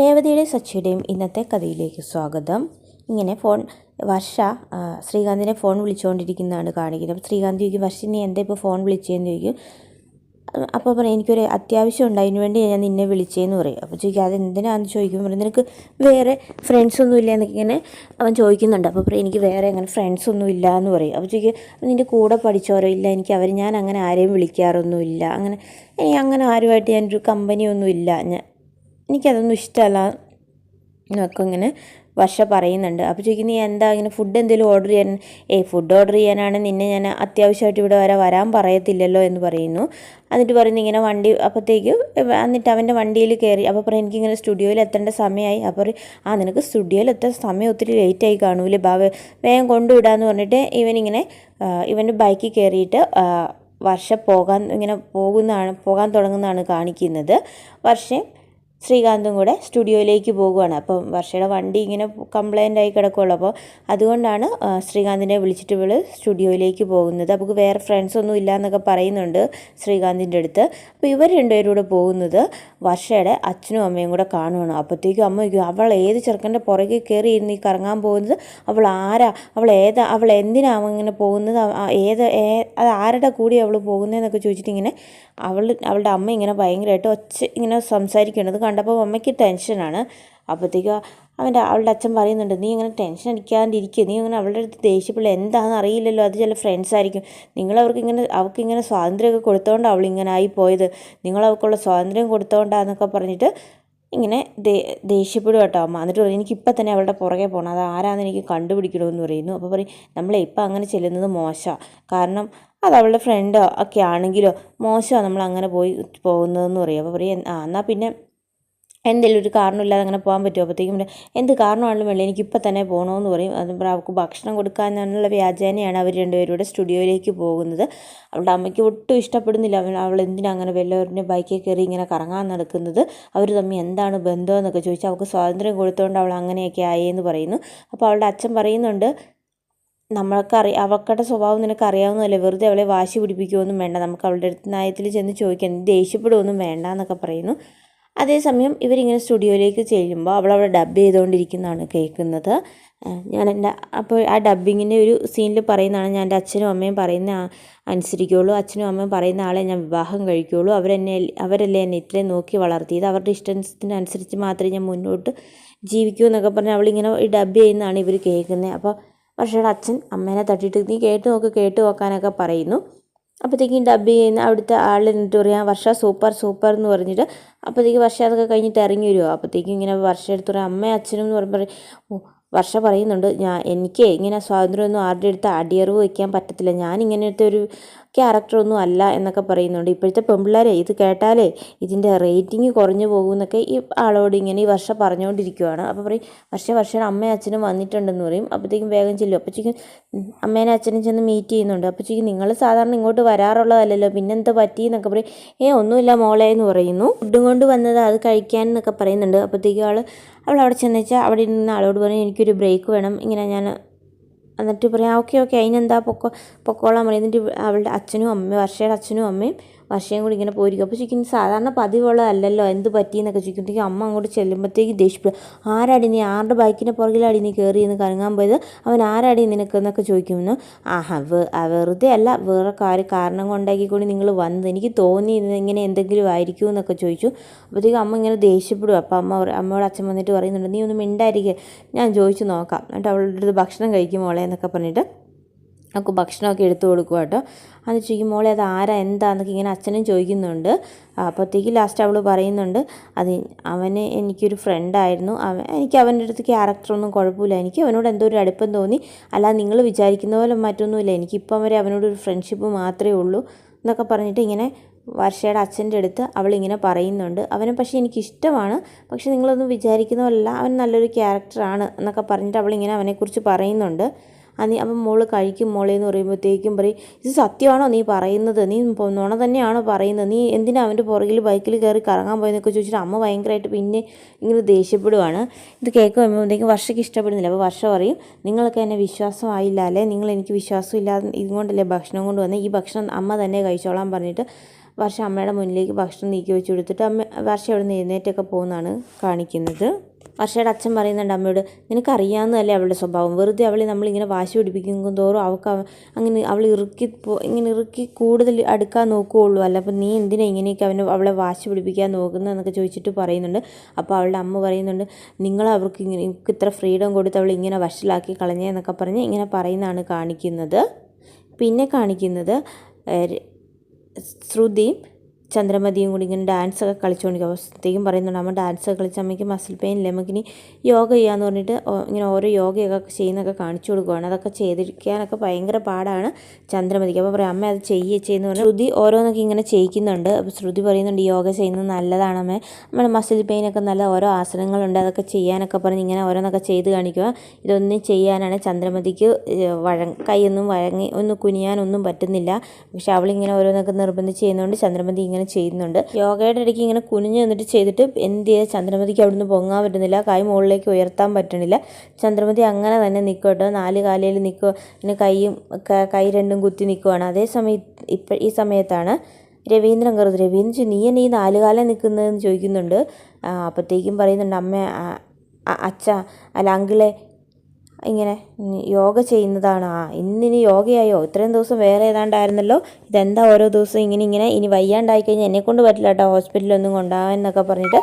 രേവതിയുടെ സച്ചിയുടെയും ഇന്നത്തെ കഥയിലേക്ക് സ്വാഗതം. ഇങ്ങനെ ഫോൺ വർഷ ശ്രീകാന്തിനെ ഫോൺ വിളിച്ചുകൊണ്ടിരിക്കുന്നതാണ് കാണിക്കുന്നത്. ശ്രീകാന്ത് ചോദിക്കും വർഷ നീ എന്താ ഇപ്പോൾ ഫോൺ വിളിച്ചതെന്ന് ചോദിക്കും. അപ്പോൾ പറയും എനിക്കൊരു അത്യാവശ്യം ഉണ്ട്. അതിന് വേണ്ടി ഞാൻ നിന്നെ വിളിച്ചതെന്ന് പറയും. അപ്പോൾ ചോദിക്കും അത് എന്തിനാന്ന് ചോദിക്കുമ്പോൾ പറയും നിനക്ക് വേറെ ഫ്രണ്ട്സ് ഒന്നും ഇല്ല എന്നൊക്കെ ഇങ്ങനെ അവൻ ചോദിക്കുന്നുണ്ട്. അപ്പോൾ പറയും എനിക്ക് വേറെ അങ്ങനെ ഫ്രണ്ട്സ് ഒന്നും ഇല്ല എന്ന് പറയും. അപ്പോൾ ചോദിക്കും "അപ്പോൾ നിന്റെ കൂടെ പഠിച്ചവരോ ഇല്ല? എനിക്ക് അവർ ഞാൻ അങ്ങനെ ആരെയും വിളിക്കാറൊന്നുമില്ല അങ്ങനെ അങ്ങനെ ആരുമായിട്ട് ഞാനൊരു കമ്പനിയൊന്നും ഇല്ല. ഞാൻ എനിക്കതൊന്നും ഇഷ്ടമല്ല എന്നൊക്കെ ഇങ്ങനെ വർഷ പറയുന്നുണ്ട്. അപ്പോൾ ചോദിക്കും നീ എന്താ ഇങ്ങനെ ഫുഡ് എന്തെങ്കിലും ഓർഡർ ചെയ്യാൻ ഏയ് ഫുഡ് ഓർഡർ ചെയ്യാനാണ് നിന്നെ ഞാൻ അത്യാവശ്യമായിട്ട് ഇവിടെ വരെ വരാൻ പറയത്തില്ലല്ലോ എന്ന് പറയുന്നു. എന്നിട്ട് പറയുന്നു ഇങ്ങനെ വണ്ടി അപ്പോഴത്തേക്ക് എന്നിട്ട് അവന്റെ വണ്ടിയിൽ കയറി. അപ്പോൾ പറയും എനിക്കിങ്ങനെ സ്റ്റുഡിയോയിൽ എത്തേണ്ട സമയമായി. അപ്പോൾ പറയും ആ നിനക്ക് സ്റ്റുഡിയോയിൽ എത്താൻ സമയം ഒത്തിരി ലേറ്റായി കാണൂലേ ബാ വേഗം കൊണ്ടുവിടാന്ന് പറഞ്ഞിട്ട് ഇവനിങ്ങനെ ഇവന്റെ ബൈക്കിൽ കയറിയിട്ട് വർഷ പോകാൻ ഇങ്ങനെ പോകുന്നതാണ് പോകാൻ തുടങ്ങുന്നതാണ് കാണിക്കുന്നത്. വർഷം ശ്രീകാന്തും കൂടെ സ്റ്റുഡിയോയിലേക്ക് പോകുവാണ്. അപ്പം വർഷയുടെ വണ്ടി ഇങ്ങനെ കംപ്ലൈന്റ് ആയി കിടക്കുള്ളൂ അപ്പോൾ അതുകൊണ്ടാണ് ശ്രീകാന്തിനെ വിളിച്ചിട്ട് ഇവൾ സ്റ്റുഡിയോയിലേക്ക് പോകുന്നത്. അപ്പോൾ വേറെ ഫ്രണ്ട്സ് ഒന്നും ഇല്ല എന്നൊക്കെ പറയുന്നുണ്ട് ശ്രീകാന്തിന്റെ അടുത്ത്. അപ്പോൾ ഇവർ രണ്ടുപേരും പോകുന്നത് വർഷയുടെ അച്ഛനും അമ്മയും കൂടെ കാണുവാണ്. അപ്പോഴത്തേക്കും അമ്മ അവൾ ഏത് ചെറുക്കന്റെ പുറകെ കയറി ഇരുന്ന് ഈ കറങ്ങാൻ പോകുന്നത്? അവൾ ആരാ? അവൾ ഏതാ? അവൾ എന്തിനാണ് ഇങ്ങനെ പോകുന്നത്? ഏത് അത് ആരുടെ കൂടി അവൾ പോകുന്നതെന്നൊക്കെ ചോദിച്ചിട്ട് ഇങ്ങനെ അവൾ അവളുടെ അമ്മ ഇങ്ങനെ ഭയങ്കരമായിട്ട് ഒച്ച ഇങ്ങനെ സംസാരിക്കുന്നത് കണ്ടപ്പോൾ അമ്മയ്ക്ക് ടെൻഷനാണ്. അപ്പോഴത്തേക്ക് അവന്റെ അവളുടെ അച്ഛൻ പറയുന്നുണ്ട് നീ ഇങ്ങനെ ടെൻഷൻ അടിക്കാണ്ടിരിക്കുക നീ ഇങ്ങനെ അവളുടെ അടുത്ത് ദേഷ്യപ്പെടുക എന്താണെന്ന് അറിയില്ലല്ലോ. അത് ചില ഫ്രണ്ട്സ് ആയിരിക്കും. നിങ്ങൾ അവർക്ക് ഇങ്ങനെ അവൾക്ക് ഇങ്ങനെ സ്വാതന്ത്ര്യമൊക്കെ കൊടുത്തോണ്ട് അവൾ ഇങ്ങനെ ആയി നിങ്ങൾ അവൾക്കുള്ള സ്വാതന്ത്ര്യം കൊടുത്തോണ്ടാന്നൊക്കെ പറഞ്ഞിട്ട് ഇങ്ങനെ ദേ ദേഷ്യപ്പെടും കേട്ടോ അമ്മ. എന്നിട്ട് പറയും എനിക്ക് ഇപ്പം തന്നെ അവളുടെ പുറകെ പോകണം അത് ആരാന്ന് എനിക്ക് കണ്ടുപിടിക്കണമെന്ന് പറയുന്നു. അപ്പോൾ പറയും നമ്മളെ അങ്ങനെ ചെല്ലുന്നത് മോശമാണ് കാരണം അത് അവളുടെ ഫ്രണ്ടോ ഒക്കെ ആണെങ്കിലോ മോശമാണ് നമ്മൾ അങ്ങനെ പോയി പോകുന്നതെന്ന് പറയും. അപ്പോൾ പറയും ആ എന്നാൽ പിന്നെ എന്തെങ്കിലും ഒരു കാരണമില്ലാതെ അങ്ങനെ പോകാൻ പറ്റുമോ? അപ്പോഴത്തേക്കും എന്ത് കാരണമാണെങ്കിലും വേണ്ട എനിക്ക് തന്നെ പോകണമെന്ന് പറയും. അത് അവൾക്ക് ഭക്ഷണം കൊടുക്കാനുള്ള വ്യാജേനയാണ് അവർ രണ്ടുപേരും സ്റ്റുഡിയോയിലേക്ക് പോകുന്നത്. അവളുടെ അമ്മയ്ക്ക് ഒട്ടും ഇഷ്ടപ്പെടുന്നില്ല. അവൾ അവൾ എന്തിനാ അങ്ങനെ വല്ലവരുടെ ബൈക്കിൽ കയറി ഇങ്ങനെ കറങ്ങാൻ നടക്കുന്നത്? അവർ തമ്മിൽ എന്താണ് ബന്ധം എന്നൊക്കെ ചോദിച്ചാൽ അവൾക്ക് സ്വാതന്ത്ര്യം കൊടുത്തുകൊണ്ട് അവൾ അങ്ങനെയൊക്കെ ആയി എന്ന് പറയുന്നു. അപ്പോൾ അവളുടെ അച്ഛൻ പറയുന്നുണ്ട് നമ്മൾക്കറി അവക്കടെ സ്വഭാവം നിനക്ക് അറിയാവുന്നതല്ലേ വെറുതെ അവളെ വാശി പിടിപ്പിക്കുമൊന്നും വേണ്ട. നമുക്ക് അവളുടെ അടുത്ത് നയത്തിൽ ചെന്ന് ചോദിക്കാൻ ദേഷ്യപ്പെടുമൊന്നും വേണ്ട എന്നൊക്കെ പറയുന്നു. അതേസമയം ഇവരിങ്ങനെ സ്റ്റുഡിയോയിലേക്ക് ചെല്ലുമ്പോൾ അവൾ അവിടെ ഡബ് ചെയ്തുകൊണ്ടിരിക്കുന്നതാണ് കേൾക്കുന്നത്. ഞാൻ എന്റെ അപ്പോൾ ആ ഡബ്ബിങ്ങിന്റെ ഒരു സീനിൽ പറയുന്നതാണ് ഞാൻ എന്റെ അച്ഛനും അമ്മയും പറയുന്ന അനുസരിക്കുകയുള്ളൂ. അച്ഛനും അമ്മയും പറയുന്ന ആളെ ഞാൻ വിവാഹം കഴിക്കുകയുള്ളൂ. അവരെന്നെ അവരല്ലേ എന്നെ ഇത്രയും നോക്കി വളർത്തിയത്? അവരുടെ ഇഷ്ടത്തിനനുസരിച്ച് മാത്രമേ ഞാൻ മുന്നോട്ട് ജീവിക്കൂ എന്നൊക്കെ പറഞ്ഞ് അവളിങ്ങനെ ഈ ഡബ് ചെയ്യുന്നതാണ് ഇവർ കേൾക്കുന്നത്. അപ്പോൾ പക്ഷേ അച്ഛൻ അമ്മേനെ തട്ടിയിട്ട് നീ കേട്ട് നോക്ക് കേട്ട് നോക്കാനൊക്കെ പറയുന്നു. അപ്പോഴത്തേക്കും ഡബ് ചെയ്യുന്ന അവിടുത്തെ ആൾ എന്നിട്ട് പറയാം വർഷ സൂപ്പർ സൂപ്പർ എന്ന് പറഞ്ഞിട്ട് അപ്പോഴത്തേക്ക് വർഷ അതൊക്കെ കഴിഞ്ഞിട്ട് ഇറങ്ങി വരുമോ അപ്പോഴത്തേക്കും ഇങ്ങനെ വർഷ എടുത്ത് പറയാം അമ്മയും അച്ഛനും എന്ന് പറയുമ്പോൾ പറയും, ഓ വർഷ പറയുന്നുണ്ട് ഞാൻ എനിക്ക് ഇങ്ങനെ സ്വാതന്ത്ര്യമൊന്നും ആരുടെ അടുത്ത് അടിയറിവ് വയ്ക്കാൻ പറ്റത്തില്ല. ഞാൻ ഇങ്ങനത്തെ ഒരു ക്യാരക്ടറൊന്നും അല്ല എന്നൊക്കെ പറയുന്നുണ്ട്. ഇപ്പോഴത്തെ പെൺപിള്ളേരെ ഇത് കേട്ടാലേ ഇതിന്റെ റേറ്റിംഗ് കുറഞ്ഞു പോകുമെന്നൊക്കെ ഈ ആളോട് ഇങ്ങനെ ഈ വർഷം പറഞ്ഞുകൊണ്ടിരിക്കുവാണ്. അപ്പോൾ പറയും വർഷ വർഷം അമ്മയും അച്ഛനും വന്നിട്ടുണ്ടെന്ന് പറയും. അപ്പോഴത്തേക്കും വേഗം ചെല്ലും. അപ്പോഴത്തേക്കും അമ്മേനെ അച്ഛനും ചെന്ന് മീറ്റ് ചെയ്യുന്നുണ്ട്. അപ്പോഴത്തേക്കും നിങ്ങൾ സാധാരണ ഇങ്ങോട്ട് വരാറുള്ളതല്ലല്ലോ പിന്നെന്താ പറ്റി? എന്നൊക്കെ പറയും ഏ ഒന്നുമില്ല മോളെ എന്ന് പറയുന്നു. ഫുഡും കൊണ്ട് വന്നത് അത് കഴിക്കാൻ എന്നൊക്കെ പറയുന്നുണ്ട്. അപ്പോഴത്തേക്കും ആൾ അവൾ അവിടെ ചെന്ന് വെച്ചാൽ അവിടെ ഇരുന്ന ആളോട് പറഞ്ഞു എനിക്കൊരു ബ്രേക്ക് വേണം. ഇങ്ങനെ ഞാൻ എന്നിട്ട് പറയാം ഓക്കെ ഓക്കെ അതിനെന്താ പൊക്കോ പൊക്കോളാൻ പറയും എന്നിട്ട് അവളുടെ അച്ഛനും അമ്മയും വർഷയുടെ അച്ഛനും അമ്മയും വർഷയും കൂടി ഇങ്ങനെ പോയിരിക്കും. അപ്പോൾ ചോദിക്കും സാധാരണ പതിവുള്ളതല്ലല്ലോ. എന്ത് പറ്റിയെന്നൊക്കെ ചോദിക്കുമ്പോഴത്തേക്കും അമ്മ അങ്ങോട്ട് ചെല്ലുമ്പോഴത്തേക്ക് ദേഷ്യപ്പെടും. ആരാടി നീ? ആരുടെ ബൈക്കിന്റെ പുറകിലാടി നീ കയറി എന്ന് കറങ്ങാൻ പോയത്? അവൻ ആരാടി നിനക്ക് എന്നൊക്കെ ചോദിക്കുന്നു ആഹാ വെറുതെ അല്ല വേറെ കാര്യം കാരണം കൊണ്ടാക്കി കൂടി നിങ്ങൾ വന്നത്. എനിക്ക് തോന്നി ഇങ്ങനെ എന്തെങ്കിലും ആയിരിക്കും എന്നൊക്കെ ചോദിച്ചു. അപ്പോഴത്തേക്കും അമ്മ ഇങ്ങനെ ദേഷ്യപ്പെടും. അപ്പോൾ അമ്മ അമ്മയോട് അച്ഛൻ വന്നിട്ട് പറയുന്നുണ്ട് നീ ഒന്ന് മിണ്ടായിരിക്കുക ഞാൻ ചോദിച്ചു നോക്കാം. എന്നിട്ട് അവളുടെ അടുത്ത് ഭക്ഷണം കഴിക്കും മോളെ എന്നൊക്കെ പറഞ്ഞിട്ട് അവൾക്ക് ഭക്ഷണമൊക്കെ എടുത്തു കൊടുക്കുക കേട്ടോ. അത് ചോദിക്കും മോളെ അത് ആരാ? എന്താന്നൊക്കെ ഇങ്ങനെ അച്ഛനും ചോദിക്കുന്നുണ്ട്. അപ്പോഴത്തേക്ക് ലാസ്റ്റ് അവൾ പറയുന്നുണ്ട് അത് അവന് എനിക്കൊരു ഫ്രണ്ടായിരുന്നു അവൻ എനിക്ക് അവന്റെ അടുത്ത് ക്യാരക്ടറൊന്നും കുഴപ്പമില്ല. എനിക്ക് അവനോട് എന്തോ ഒരു അടുപ്പം തോന്നി. അല്ലാതെ നിങ്ങൾ വിചാരിക്കുന്ന പോലെ മറ്റൊന്നുമില്ല. എനിക്കിപ്പം വരെ അവനോടൊരു ഫ്രണ്ട്ഷിപ്പ് മാത്രമേ ഉള്ളൂ. എന്നൊക്കെ പറഞ്ഞിട്ട് ഇങ്ങനെ വർഷയുടെ അച്ഛന്റെ അടുത്ത് അവളിങ്ങനെ പറയുന്നുണ്ട്. അവനെ പക്ഷേ എനിക്കിഷ്ടമാണ്. പക്ഷേ നിങ്ങളൊന്നും വിചാരിക്കുന്ന പോലല്ല അവൻ നല്ലൊരു ക്യാരക്ടറാണ് എന്നൊക്കെ പറഞ്ഞിട്ട് അവളിങ്ങനെ അവനെക്കുറിച്ച് പറയുന്നുണ്ട്. അനി അപ്പം മോൾ കഴിക്കും മോളെ എന്ന് പറയുമ്പോഴത്തേക്കും പറയും ഇത് സത്യമാണോ നീ പറയുന്നത്? നീ നുണ തന്നെയാണോ പറയുന്നത്? നീ എന്തിനാ അവന്റെ പുറകിൽ ബൈക്കിൽ കയറി കറങ്ങാൻ പോയെന്നൊക്കെ ചോദിച്ചിട്ട് അമ്മ ഭയങ്കരമായിട്ട് പിന്നെ ഇങ്ങനെ ദേഷ്യപ്പെടുവാണ്. ഇത് കേൾക്കുമ്പോഴത്തേക്കും വർഷയ്ക്ക് ഇഷ്ടപ്പെടുന്നില്ല. അപ്പോൾ വർഷ പറയും നിങ്ങൾക്ക് എന്നെ വിശ്വാസമായില്ല അല്ലേ? നിങ്ങൾ എനിക്ക് വിശ്വാസം ഇല്ലാതെ ഇതുകൊണ്ടല്ലേ ഭക്ഷണം കൊണ്ട് വന്നത് ഈ ഭക്ഷണം അമ്മ തന്നെ കഴിച്ചോളാൻ പറഞ്ഞിട്ട് വർഷ അമ്മയുടെ മുന്നിലേക്ക് ഭക്ഷണം നീക്കി വെച്ച് കൊടുത്തിട്ട് അമ്മ വർഷ അവിടെ നിന്ന് എഴുന്നേറ്റൊക്കെ പോകുന്നതാണ് കാണിക്കുന്നത്. വർഷയുടെ അച്ഛൻ പറയുന്നുണ്ട് അമ്മയോട് നിനക്കറിയാവുന്നതല്ലേ അവളുടെ സ്വഭാവം. വെറുതെ അവളെ നമ്മളിങ്ങനെ വാശി പിടിപ്പിക്കും തോറും അവൾക്ക് അങ്ങനെ അവൾ ഇറുക്കി ഇങ്ങനെ ഇറുക്കി കൂടുതൽ അടുക്കാൻ നോക്കുകയുള്ളൂ അല്ല അപ്പം നീ എന്തിനാ ഇങ്ങനെയൊക്കെ അവനെ അവളെ വാശി പിടിപ്പിക്കാൻ നോക്കുന്നതെന്നൊക്കെ ചോദിച്ചിട്ട് പറയുന്നുണ്ട്. അപ്പോൾ അവളുടെ അമ്മ പറയുന്നുണ്ട് നിങ്ങൾ അവർക്ക് ഇങ്ങനെ ഇത്ര ഫ്രീഡം കൊടുത്ത് അവൾ ഇങ്ങനെ വഷളാക്കി കളഞ്ഞേന്നൊക്കെ പറഞ്ഞ് ഇങ്ങനെ പറയുന്നതാണ് കാണിക്കുന്നത്. പിന്നെ കാണിക്കുന്നത് ശ്രുതിയും ചന്ദ്രമതിയും കൂടി ഇങ്ങനെ ഡാൻസ് ഒക്കെ കളിച്ചുകൊണ്ടിരിക്കും അവസ്ഥത്തേക്കും പറയുന്നുണ്ട് ഡാൻസ് ഒക്കെ കളിച്ച് അമ്മയ്ക്ക് മസിൽ പെയിൻ ഇല്ല? നമുക്കിനി യോഗ ചെയ്യാന്ന് പറഞ്ഞിട്ട് ഇങ്ങനെ ഓരോ യോഗയൊക്കെ ചെയ്യുന്നൊക്കെ കാണിച്ചു കൊടുക്കുവാണ്. അതൊക്കെ ചെയ്തിരിക്കാനൊക്കെ ഭയങ്കര പാടാണ് ചന്ദ്രമതിക്ക്. അപ്പോൾ പറയാം അമ്മ അത് ചെയ്യേ ചെയ്യുന്ന പറഞ്ഞാൽ ശ്രുതി ഓരോന്നൊക്കെ ഇങ്ങനെ ചെയ്യിക്കുന്നുണ്ട്. അപ്പോൾ ശ്രുതി പറയുന്നുണ്ട് യോഗ ചെയ്യുന്നത് നല്ലതാണ് അമ്മ. നമ്മുടെ മസിൽ പെയിനൊക്കെ നല്ല ഓരോ ആസനങ്ങളുണ്ട്. അതൊക്കെ ചെയ്യാനൊക്കെ പറഞ്ഞ് ഇങ്ങനെ ഓരോന്നൊക്കെ ചെയ്ത് കാണിക്കുക. ഇതൊന്നും ചെയ്യാനാണ് ചന്ദ്രമതിക്ക് വഴ കൈയൊന്നും വഴങ്ങി ഒന്ന് കുനിയാനൊന്നും പറ്റുന്നില്ല. പക്ഷെ അവളിങ്ങനെ ഓരോന്നൊക്കെ നിർബന്ധിച്ച് ചെയ്യുന്നതുകൊണ്ട് ചന്ദ്രമതി ഇങ്ങനെ ചെയ്യുന്നുണ്ട്. യോഗയുടെ ഇടയ്ക്ക് ഇങ്ങനെ കുനിഞ്ഞ് നിന്നിട്ട് ചെയ്തിട്ട് എന്ത് ചെയ്യുക ചന്ദ്രമതിക്ക് അവിടുന്ന് പൊങ്ങാൻ പറ്റുന്നില്ല. കൈ മുകളിലേക്ക് ഉയർത്താൻ പറ്റണില്ല. ചന്ദ്രമതി അങ്ങനെ തന്നെ നിൽക്കും കേട്ടോ നാല് കാലയിൽ നിൽക്കുക പിന്നെ കൈയും ക- രണ്ടും കുത്തി നിൽക്കുവാണ് അതേസമയം ഇപ്പം ഈ സമയത്താണ് രവീന്ദ്രൻ കറുത് രവീന്ദ്രൻ നീ എന്നെ ഈ നാല് കാലം നിൽക്കുന്നതെന്ന് ചോദിക്കുന്നുണ്ട്. അപ്പോഴത്തേക്കും പറയുന്നുണ്ട് അമ്മ അച്ഛ അല്ല അങ്കിളെ ഇങ്ങനെ യോഗ ചെയ്യുന്നതാണ്. ആ ഇന്നിനി യോഗയായോ? ഇത്രയും ദിവസം വേറെ ഏതാണ്ടായിരുന്നല്ലോ? ഇതെന്താ ഓരോ ദിവസം ഇങ്ങനെ ഇങ്ങനെ ഇനി വയ്യാണ്ടായി കഴിഞ്ഞാൽ എന്നെ കൊണ്ട് പറ്റില്ല കേട്ടോ ഹോസ്പിറ്റലിലൊന്നും കൊണ്ടുപോകാൻ എന്നൊക്കെ പറഞ്ഞിട്ട്.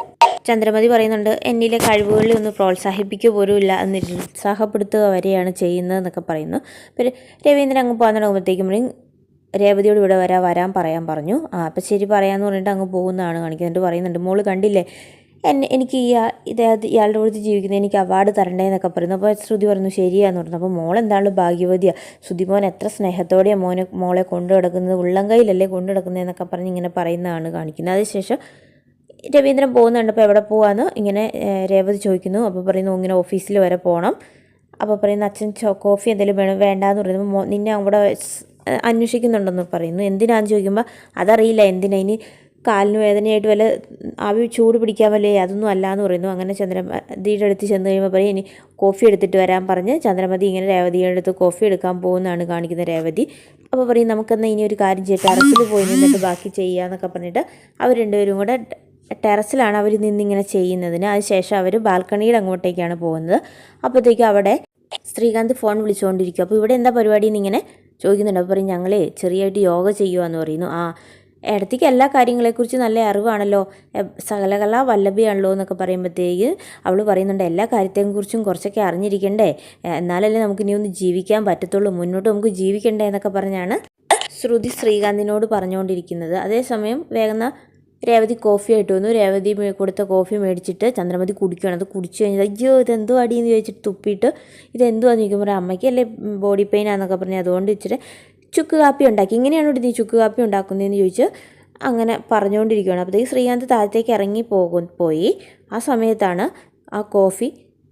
ചന്ദ്രമതി പറയുന്നുണ്ട് എന്നിലെ കഴിവുകളിൽ ഒന്ന് പ്രോത്സാഹിപ്പിക്കുക പോലും ഇല്ല എന്ന് നിരുത്സാഹപ്പെടുത്തുക വരെയാണ് ചെയ്യുന്നതെന്നൊക്കെ പറയുന്നു. പിന്നെ രവീന്ദ്രൻ അങ്ങ് പോകാൻ തുടങ്ങുമ്പോഴത്തേക്കും രേവതിയോട് ഇവിടെ വരാ വരാൻ പറയാൻ പറഞ്ഞു. ആ അപ്പം ശരി പറയാമെന്ന് പറഞ്ഞിട്ട് അങ്ങ് പോകുന്നതാണ് കാണിക്കുന്നുണ്ട് പറയുന്നുണ്ട് മോൾ കണ്ടില്ലേ? എന്നെ എനിക്ക് ഈ ഇയാളുടെ കൂടുതൽ ജീവിക്കുന്നത് എനിക്ക് അവാർഡ് തരണ്ടേ എന്നൊക്കെ പറയുന്നു. അപ്പോൾ ശ്രുതി പറഞ്ഞു ശരിയാന്ന് പറഞ്ഞു. അപ്പോൾ മോൾ എന്താണ് ഭാഗ്യവതിയാണ് ശ്രുതി മോൻ എത്ര സ്നേഹത്തോടെയാണ് മോനെ മോളെ കൊണ്ടു കിടക്കുന്നത് ഉള്ളം കയ്യിലല്ലേ കൊണ്ടു കിടക്കുന്നതെന്നൊക്കെ പറഞ്ഞ് ഇങ്ങനെ പറയുന്നതാണ് കാണിക്കുന്നത് അതിനുശേഷം രവീന്ദ്രൻ പോകുന്നുണ്ട്. അപ്പോൾ എവിടെ പോകാമെന്ന് ഇങ്ങനെ രേവതി ചോദിക്കുന്നു. അപ്പോൾ പറയുന്നു ഇങ്ങനെ ഓഫീസിൽ വരെ പോകണം അപ്പോൾ പറയുന്നു അച്ഛൻ ചോ കോഫി എന്തെങ്കിലും വേണം വേണ്ടാന്ന് പറയുന്നു. നിന്നെ അവിടെ അന്വേഷിക്കുന്നുണ്ടെന്ന് പറയുന്നു. എന്തിനാന്ന്? ചോദിക്കുമ്പോൾ അതറിയില്ല എന്തിനാ? ഇനി കാലിന് വേദനയായിട്ട് വല്ല ആവി ചൂട് പിടിക്കാൻ വല്ലേ അതൊന്നും അല്ല എന്ന് പറയുന്നു. അങ്ങനെ ചന്ദ്രമതിയുടെ അടുത്ത് ചെന്ന് കഴിയുമ്പോൾ പറയും ഇനി കോഫി എടുത്തിട്ട് വരാൻ പറഞ്ഞ് ചന്ദ്രമതി ഇങ്ങനെ രേവതിയുടെ അടുത്ത് കോഫി എടുക്കാൻ പോകുന്നതാണ് കാണിക്കുന്ന രേവതി. അപ്പോൾ പറയും നമുക്കെന്നാൽ ഇനി ഒരു കാര്യം ചെയ്യാം ടെറസിൽ പോയി നിന്നിട്ട് ബാക്കി ചെയ്യാന്നൊക്കെ പറഞ്ഞിട്ട് അവർ രണ്ടുപേരും കൂടെ ടെറസിലാണ് അവർ നിന്നിങ്ങനെ ചെയ്യുന്നതിന്. അതിനുശേഷം അവർ ബാൽക്കണിയുടെ അങ്ങോട്ടേക്കാണ് പോകുന്നത്. അപ്പോഴത്തേക്കും അവിടെ ശ്രീകാന്ത് ഫോൺ വിളിച്ചുകൊണ്ടിരിക്കും. അപ്പോൾ ഇവിടെ എന്താ പരിപാടി എന്നിങ്ങനെ ചോദിക്കുന്നുണ്ട്. അപ്പോൾ പറയും ഞങ്ങളെ ചെറിയായിട്ട് യോഗ ചെയ്യുക എന്ന് പറയുന്നു. ആ ഇടത്തേക്ക് എല്ലാ കാര്യങ്ങളെക്കുറിച്ച് നല്ല അറിവാണല്ലോ. സകലകല വല്ലഭിയാണല്ലോ എന്നൊക്കെ പറയുമ്പോഴത്തേക്ക് അവൾ പറയുന്നുണ്ട് എല്ലാ കാര്യത്തെക്കുറിച്ചും കുറച്ചൊക്കെ അറിഞ്ഞിരിക്കണ്ടേ. എന്നാലല്ലേ നമുക്ക് ഇനി ഒന്ന് ജീവിക്കാൻ പറ്റത്തുള്ളൂ. മുന്നോട്ട് നമുക്ക് ജീവിക്കണ്ടേ എന്നൊക്കെ പറഞ്ഞാണ് ശ്രുതി ശ്രീകാന്തിനോട് പറഞ്ഞുകൊണ്ടിരിക്കുന്നത്. അതേസമയം വേഗം രേവതി കോഫി ആയിട്ട് വന്നു. രേവതി കൊടുത്ത കോഫി മേടിച്ചിട്ട് ചന്ദ്രമതി കുടിക്കുകയാണ് അത് കുടിച്ചു കഴിഞ്ഞാൽ അയ്യോ ഇതെന്തോ അടിയെന്ന് ചോദിച്ചിട്ട് തുപ്പിയിട്ട് ഇതെന്തുവാന്ന് ചോദിക്കുമ്പോൾ അമ്മയ്ക്ക് അല്ലേ ബോഡി പെയിൻ ആണെന്നൊക്കെ പറഞ്ഞ് അതുകൊണ്ട് ഇച്ചിരി ചുക്ക് കാപ്പി ഉണ്ടാക്കി. ഇങ്ങനെയാണോ നീ ചുക്ക് കാപ്പി ഉണ്ടാക്കുന്നതെന്ന് ചോദിച്ച് അങ്ങനെ പറഞ്ഞുകൊണ്ടിരിക്കുകയാണ്. അപ്പോഴത്തേക്ക് ശ്രീകാന്ത് താഴത്തേക്ക് ഇറങ്ങി പോകും പോയി. ആ സമയത്താണ് ആ കോഫി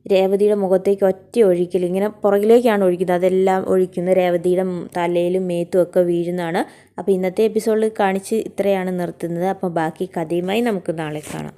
രേവതിയുടെ മുഖത്തേക്ക് ഒറ്റ ഒഴിക്കൽ ഇങ്ങനെ പുറകിലേക്കാണ് ഒഴിക്കുന്നത്. അതെല്ലാം ഒഴിക്കുന്നത് രേവതിയുടെ തലയിലും മേത്തും ഒക്കെ വീഴുന്നതാണ്. അപ്പോൾ ഇന്നത്തെ എപ്പിസോഡിൽ കാണിച്ച് ഇത്രയാണ് നിർത്തുന്നത്. അപ്പോൾ ബാക്കി കഥയുമായി നമുക്ക് നാളെ കാണാം.